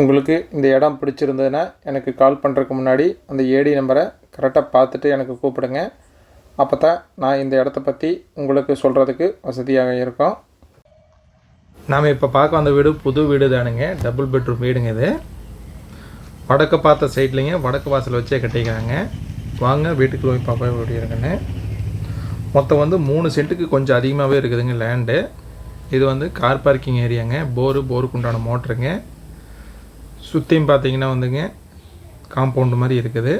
உங்களுக்கு இந்த இடம் பிடிச்சிருந்ததுன்னா எனக்கு கால் பண்ணுறதுக்கு முன்னாடி அந்த ஏடி நம்பரை கரெக்டாக பார்த்துட்டு எனக்கு கூப்பிடுங்க. அப்போ தான் நான் இந்த இடத்த பற்றி உங்களுக்கு சொல்கிறதுக்கு வசதியாக இருக்கும். நாம் இப்போ பார்க்க வந்த வீடு புது வீடு தானுங்க. டபுள் பெட்ரூம் வீடுங்க இது. வடக்கு பார்த்த சைட்லேங்க வடக்கு வாசல் வச்சே கட்டிக்கிறாங்க. வாங்க வீட்டுக்குள்ள போய் பார்ப்போம் எப்படி இருக்குன்னு. மொத்தம் வந்து மூணு சென்ட்டுக்கு கொஞ்சம் அதிகமாகவே இருக்குதுங்க லேண்டு இது வந்து கார் பார்க்கிங் ஏரியாங்க போரு போருக்கு உண்டான மோட்டருங்க சுற்றியும் பார்த்தீங்கன்னா வந்துங்க காம்பவுண்டு மாதிரி இருக்குது.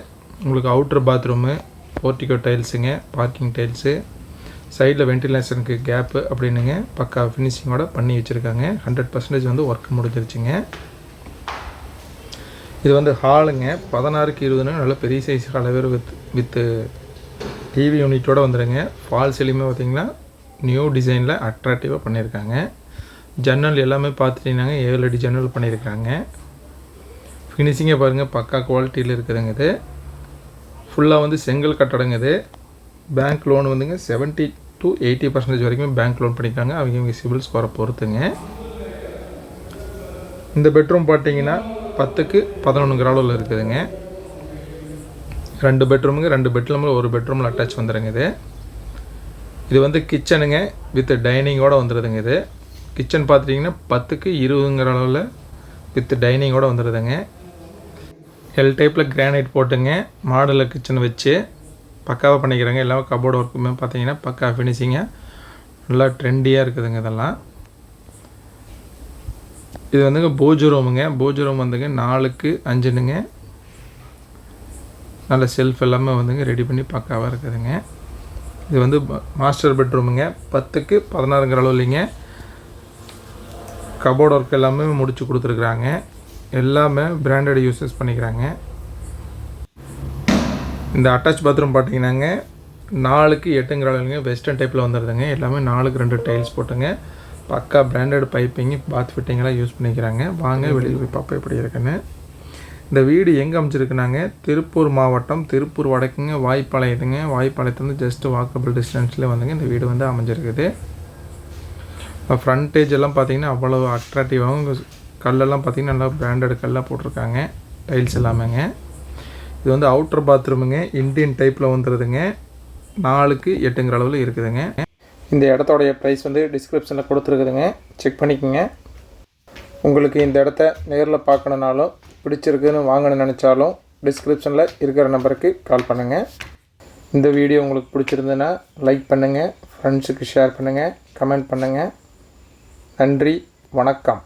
உங்களுக்கு அவுட்ரு பாத்ரூமு போர்ட்டிகோ டைல்ஸுங்க பார்க்கிங் டைல்ஸு சைடில் வென்டிலேஷனுக்கு கேப்பு அப்படின்னுங்க பக்கா ஃபினிஷிங்கோட பண்ணி வச்சுருக்காங்க. ஹண்ட்ரட் பர்சன்டேஜ் வந்து ஒர்க் முடிஞ்சிருச்சுங்க. இது வந்து ஹாலுங்க பதினாறுக்கு இருபதுன்னு நல்ல பெரிய சைஸ் அளவில் வித் வித்து டிவி யூனிட்டோடு வந்துடுங்க ஃபால் சீலிங்குமே பார்த்தீங்கன்னா நியூ டிசைனில் அட்ராக்டிவாக பண்ணியிருக்காங்க ஜன்னல் எல்லாமே பார்த்துட்டிங்கன்னாங்க ஏழு அடி ஜன்னல் பண்ணியிருக்காங்க ஃபினிஷிங்கே பாருங்கள் பக்கா குவாலிட்டியில் இருக்குதுங்க இது. ஃபுல்லாக வந்து செங்கல் கட்டடங்க இது. பேங்க் லோன் வந்துங்க செவன்ட்டி டு எயிட்டி பர்சன்டேஜ் வரைக்கும் பேங்க் லோன் பண்ணிக்கிறாங்க. அவங்க இவங்க சிவில் ஸ்கோரை பொறுத்துங்க. இந்த பெட்ரூம் பார்த்தீங்கன்னா பத்துக்கு பதினொன்று அளவில் இருக்குதுங்க. ரெண்டு பெட்ரூமுங்க ரெண்டு பெட்ரூமில் ஒரு பெட்ரூமில் அட்டாச் வந்துடுங்க இது. இது வந்து கிச்சனுங்க வித் டைனிங்கோடு வந்துடுதுங்க இது. கிச்சன் பார்த்துட்டிங்கன்னா பத்துக்கு இருபதுங்கிற அளவில் வித் டைனிங்கோடு வந்துடுதுங்க எல் டைப்பில் கிரானைட் போட்டுங்க. மாடலில் கிச்சன் வச்சு பக்காவாக பண்ணிக்கிறாங்க. எல்லாமே கபோர்டு ஒர்க்குமே பார்த்தீங்கன்னா பக்கா ஃபினிஷிங்காக நல்லா ட்ரெண்டியாக இருக்குதுங்க இதெல்லாம். இது வந்துங்க பூஜை ரூமுங்க பூஜை ரூம் வந்துங்க நாலுக்கு அஞ்சுனுங்க நல்ல செல்ஃப் எல்லாமே வந்துங்க ரெடி பண்ணி பக்காவாக இருக்குதுங்க. இது வந்து மாஸ்டர் பெட்ரூமுங்க பத்துக்கு பதினாறுங்கிற அளவு இல்லைங்க கபோர்டு ஒர்க் எல்லாமே முடிச்சு கொடுத்துருக்குறாங்க. எல்லாமே பிராண்டட் யூஸஸ் பண்ணிக்கிறாங்க. இந்த அட்டாச் பாத்ரூம் பார்த்தீங்கன்னாங்க நாலுக்கு எட்டுங்கிற அளவுங்க வெஸ்டர்ன் டைப்பில் வந்துடுதுங்க எல்லாமே நாலுக்கு ரெண்டு டைல்ஸ் போட்டுங்க. பக்கா பிராண்டட் பைப்பிங் பாத் ஃபிட்டிங்கெல்லாம் யூஸ் பண்ணிக்கிறாங்க. வாங்க வெளியில் போய் பார்ப்போம் எப்படி இருக்குன்னு. இந்த வீடு எங்கே அமைச்சிருக்குனாங்க திருப்பூர் மாவட்டம் திருப்பூர் வடக்குங்க வாய்ப்பாளையத்துங்க. வாய்ப்பாளையத்துலேருந்து ஜஸ்ட்டு வாக்கபிள் டிஸ்டன்ஸில் வந்துங்க இந்த வீடு வந்து அமைஞ்சிருக்குது. ஃப்ரண்டேஜ் எல்லாம் பார்த்தீங்கன்னா அவ்வளோ அட்ராக்டிவாகவும் கல்லெல்லாம் பார்த்தீங்கன்னா நல்லா பிராண்டட் கல்லாக போட்டிருக்காங்க. டைல்ஸ் எல்லாமேங்க. இது வந்து அவுட்டர் பாத்ரூமுங்க இண்டியன் டைப்பில் வந்துடுதுங்க நாலுக்கு எட்டுங்கிற அளவில் இருக்குதுங்க. இந்த இடத்தோடைய ப்ரைஸ் வந்து டிஸ்கிரிப்ஷனில் கொடுத்துருக்குதுங்க. செக் பண்ணிக்கோங்க. உங்களுக்கு இந்த இடத்த நேரில் பார்க்கணுனாலும் பிடிச்சிருக்குன்னு வாங்கணும்னு நினச்சாலும் டிஸ்கிரிப்ஷனில் இருக்கிற நம்பருக்கு கால் பண்ணுங்கள் இந்த வீடியோ உங்களுக்கு பிடிச்சிருந்ததுன்னா லைக் பண்ணுங்கள் ஃப்ரெண்ட்ஸுக்கு ஷேர் பண்ணுங்கள் கமெண்ட் பண்ணுங்கள் நன்றி. வணக்கம்.